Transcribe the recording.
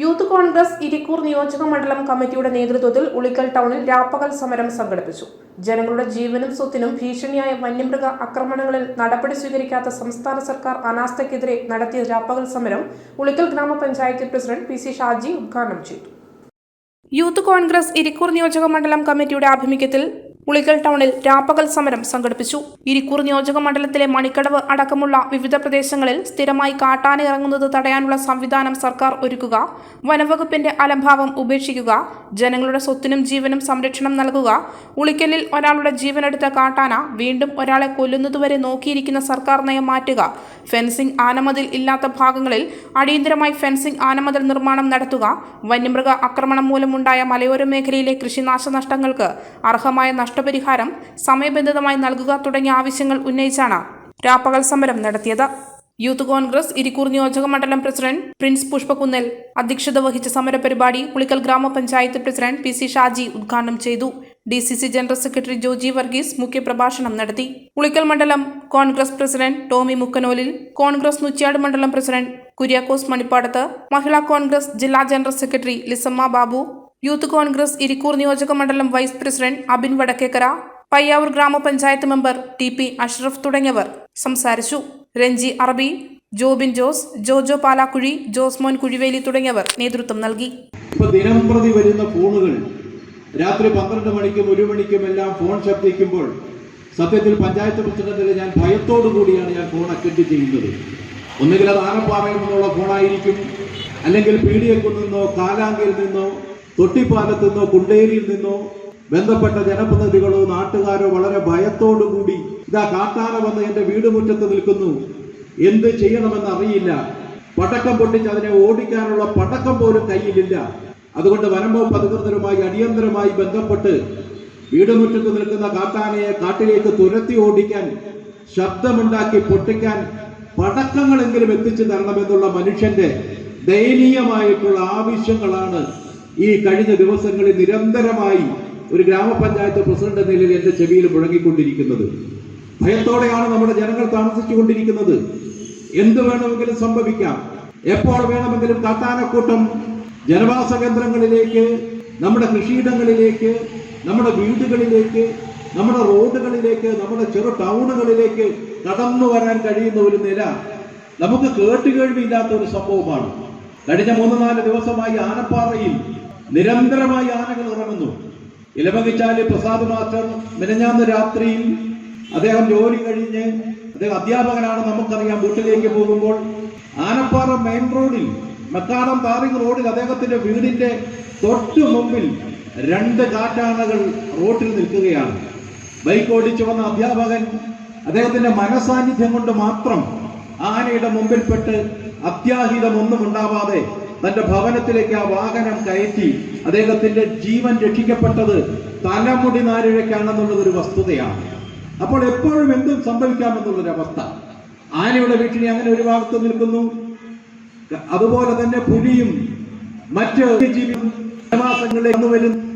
Youth Congress Irikkur നിയോജക മണ്ഡലം കമ്മിറ്റിയുടെ നേതൃത്വത്തിൽ ഉളിക്കൽ ടൗണിൽ രാപ്പകൽ സമരം സംഘടിപ്പിച്ചു. ജനങ്ങളുടെ ജീവനും സ്വത്തിനും ഭീഷണിയായ വന്യമൃഗ ആക്രമണങ്ങളിൽ നടപടി സ്വീകരിക്കാത്ത സംസ്ഥാന സർക്കാർ അനാസ്ഥയ്ക്കെതിരെ നടത്തിയ രാപ്പകൽ സമരം ഉളിക്കൽ ഗ്രാമപഞ്ചായത്ത് പ്രസിഡന്റ് പി സി ഷാജി ഉദ്ഘാടനം ചെയ്തു. യൂത്ത് കോൺഗ്രസ് ഇരിക്കൂർ നിയോജക മണ്ഡലം കമ്മിറ്റിയുടെ ആഭിമുഖ്യത്തിൽ ഉളിക്കൽ ടൗണിൽ രാപ്പകൽ സമരം സംഘടിപ്പിച്ചു. ഇരിക്കൂർ നിയോജക മണ്ഡലത്തിലെ മണിക്കടവ് അടക്കമുള്ള വിവിധ പ്രദേശങ്ങളിൽ സ്ഥിരമായി കാട്ടാന ഇറങ്ങുന്നത് തടയാനുള്ള സംവിധാനം സർക്കാർ ഒരുക്കുക വനവകുപ്പിന്റെ അലംഭാവം ഉപേക്ഷിക്കുക ജനങ്ങളുടെ സ്വത്തിനും ജീവനും സംരക്ഷണം നൽകുക ഉളിക്കലിൽ ഒരാളുടെ ജീവനെടുത്ത കാട്ടാന വീണ്ടും ഒരാളെ കൊല്ലുന്നതുവരെ നോക്കിയിരിക്കുന്ന സർക്കാർ നയം മാറ്റുക ഫെൻസിംഗ് ആനമതിൽ ഇല്ലാത്ത ഭാഗങ്ങളിൽ അടിയന്തരമായി ഫെൻസിംഗ് ആനമതിൽ നിർമ്മാണം നടത്തുക വന്യമൃഗ ആക്രമണം മൂലമുണ്ടായ മലയോര മേഖലയിലെ കൃഷിനാശനഷ്ടങ്ങൾക്ക് അർഹമായ നഷ്ടപരിഹാരം സമയബന്ധിതമായി നൽകുക തുടങ്ങിയ ആവശ്യങ്ങൾ ഉന്നയിച്ചാണ് രാപ്പകൽ സമരം നടത്തിയത്. യൂത്ത് കോൺഗ്രസ് ഇരിക്കൂർ നിയോജക മണ്ഡലം പ്രസിഡന്റ് പ്രിൻസ് പുഷ്പകുന്നൽ അധ്യക്ഷത വഹിച്ച സമരപരിപാടി പുളിക്കൽ ഗ്രാമപഞ്ചായത്ത് പ്രസിഡന്റ് പി സി ഷാജി ഉദ്ഘാടനം ചെയ്തു. D C C general secretary Joji Varghese മുഖ്യപ്രഭാഷണം നടത്തി. പുളിക്കൽ മണ്ഡലം Congress president Tomy Mukkanolil Congress Nuchiyad മണ്ഡലം പ്രസിഡന്റ് കുര്യാക്കോസ് മണിപ്പാടത്ത് മഹിളാ കോൺഗ്രസ് ജില്ലാ general secretary Lissamma Babu youth Congress Irikkur നിയോജക മണ്ഡലം വൈസ് പ്രസിഡന്റ് അബിൻ വടക്കേക്കര പയ്യാവൂർ ഗ്രാമപഞ്ചായത്ത് മെമ്പർ ടി പി അഷ്റഫ് തുടങ്ങിയവർ സംസാരിച്ചു. രഞ്ജി അറബി ജോബിൻ ജോസ് ജോജോ പാലാക്കുഴി ജോസ്മോൻ കുഴിവേലി തുടങ്ങിയവർ നേതൃത്വം നൽകി. ദിനം വരുന്ന ഫോണുകൾ രാത്രി പന്ത്രണ്ട് മണിക്കും ഒരു മണിക്കും എല്ലാം ഫോൺ ശബ്ദിക്കുമ്പോൾ സത്യത്തിൽ പഞ്ചായത്ത് പ്രസിഡന്റിൽ ഞാൻ ഭയത്തോടു കൂടിയാണ് ഞാൻ ഫോൺ അറ്റൻഡ് ചെയ്യുന്നത്. ഒന്നുകിൽ അത് ആനപ്പാറയിൽ നിന്നുള്ള ഫോണായിരിക്കും അല്ലെങ്കിൽ പീഡിയക്കുൽ നിന്നോ കാലാങ്കയിൽ നിന്നോ തൊട്ടിപ്പാലത്തു നിന്നോ കുണ്ടേരിയിൽ നിന്നോ ബന്ധപ്പെട്ട ജനപ്രതിനിധികളോ നാട്ടുകാരോ വളരെ ഭയത്തോടു കൂടി ഇതാ കാട്ടാന വന്ന് എന്റെ വീട് മുറ്റത്ത് നിൽക്കുന്നു. എന്ത് ചെയ്യണമെന്ന് അറിയില്ല. പടക്കം പൊട്ടിച്ച് അതിനെ ഓടിക്കാനുള്ള പടക്കം പോലും കയ്യിലില്ല. അതുകൊണ്ട് വനം വകുപ്പ് അധികൃതരുമായി അടിയന്തരമായി ബന്ധപ്പെട്ട് വീടുമുറ്റത്ത് നിൽക്കുന്ന കാട്ടാനയെ കാട്ടിലേക്ക് തുരത്തി ഓടിക്കാൻ ശബ്ദമുണ്ടാക്കി പൊട്ടിക്കാൻ പടക്കങ്ങളെങ്കിലും എത്തിച്ചു തരണമെന്നുള്ള മനുഷ്യന്റെ ദയനീയമായിട്ടുള്ള ആവശ്യങ്ങളാണ് ഈ കഴിഞ്ഞ ദിവസങ്ങളിൽ നിരന്തരമായി ഒരു ഗ്രാമപഞ്ചായത്ത് പ്രസിഡന്റ് എന്ന നിലയിൽ എന്റെ ചെവിയിൽ മുഴങ്ങിക്കൊണ്ടിരിക്കുന്നത്. ഭയത്തോടെയാണ് നമ്മുടെ ജനങ്ങൾ താമസിച്ചുകൊണ്ടിരിക്കുന്നത്. എന്ത് വേണമെങ്കിലും സംഭവിക്കാം. എപ്പോൾ വേണമെങ്കിലും കാട്ടാനക്കൂട്ടം ജനവാസ കേന്ദ്രങ്ങളിലേക്ക് നമ്മുടെ കൃഷിയിടങ്ങളിലേക്ക് നമ്മുടെ വീടുകളിലേക്ക് നമ്മുടെ റോഡുകളിലേക്ക് നമ്മുടെ ചെറു ടൗണുകളിലേക്ക് കടന്നു വരാൻ കഴിയുന്ന ഒരു നില നമുക്ക് കേട്ടുകേൾവിയില്ലാത്ത ഒരു സംഭവമാണ്. കഴിഞ്ഞ മൂന്ന് നാല് ദിവസമായി ആനപ്പാറയിൽ നിരന്തരമായി ആനകൾ ഇറങ്ങുന്നു. ഇലമകിച്ചാൽ പ്രസാദ് മാസ്റ്റർ മിനഞ്ഞാന്ന് രാത്രിയിൽ അദ്ദേഹം ജോലി കഴിഞ്ഞ് അദ്ദേഹം അധ്യാപകനാണ് നമുക്കറിയാം. വീട്ടിലേക്ക് പോകുമ്പോൾ ആനപ്പാറ മെയിൻ റോഡിൽ മക്കാടം താറിങ് റോഡിൽ അദ്ദേഹത്തിന്റെ വീടിന്റെ തൊട്ടു മുമ്പിൽ രണ്ട് കാറ്റാനകൾ റോഡിൽ നിൽക്കുകയാണ്. ബൈക്ക് ഓടിച്ചു വന്ന അധ്യാപകൻ അദ്ദേഹത്തിന്റെ മനസാന്നിധ്യം കൊണ്ട് മാത്രം ആനയുടെ മുമ്പിൽപ്പെട്ട് അത്യാഹിതം ഒന്നും ഉണ്ടാവാതെ തന്റെ ഭവനത്തിലേക്ക് ആ വാഹനം കയറ്റി അദ്ദേഹത്തിന്റെ ജീവൻ രക്ഷിക്കപ്പെട്ടത് തലമുടി നാരിഴയ്ക്കാണെന്നുള്ളത് ഒരു വസ്തുതയാണ്. അപ്പോൾ എപ്പോഴും എന്തും സംഭവിക്കാമെന്നുള്ളൊരു അവസ്ഥ ആനയുടെ വീട്ടിനെ അങ്ങനെ ഒരു ഭാഗത്ത് നിൽക്കുന്നു. അതുപോലെ തന്നെ പുലിയും മറ്റ് ജീവി വരുന്നു.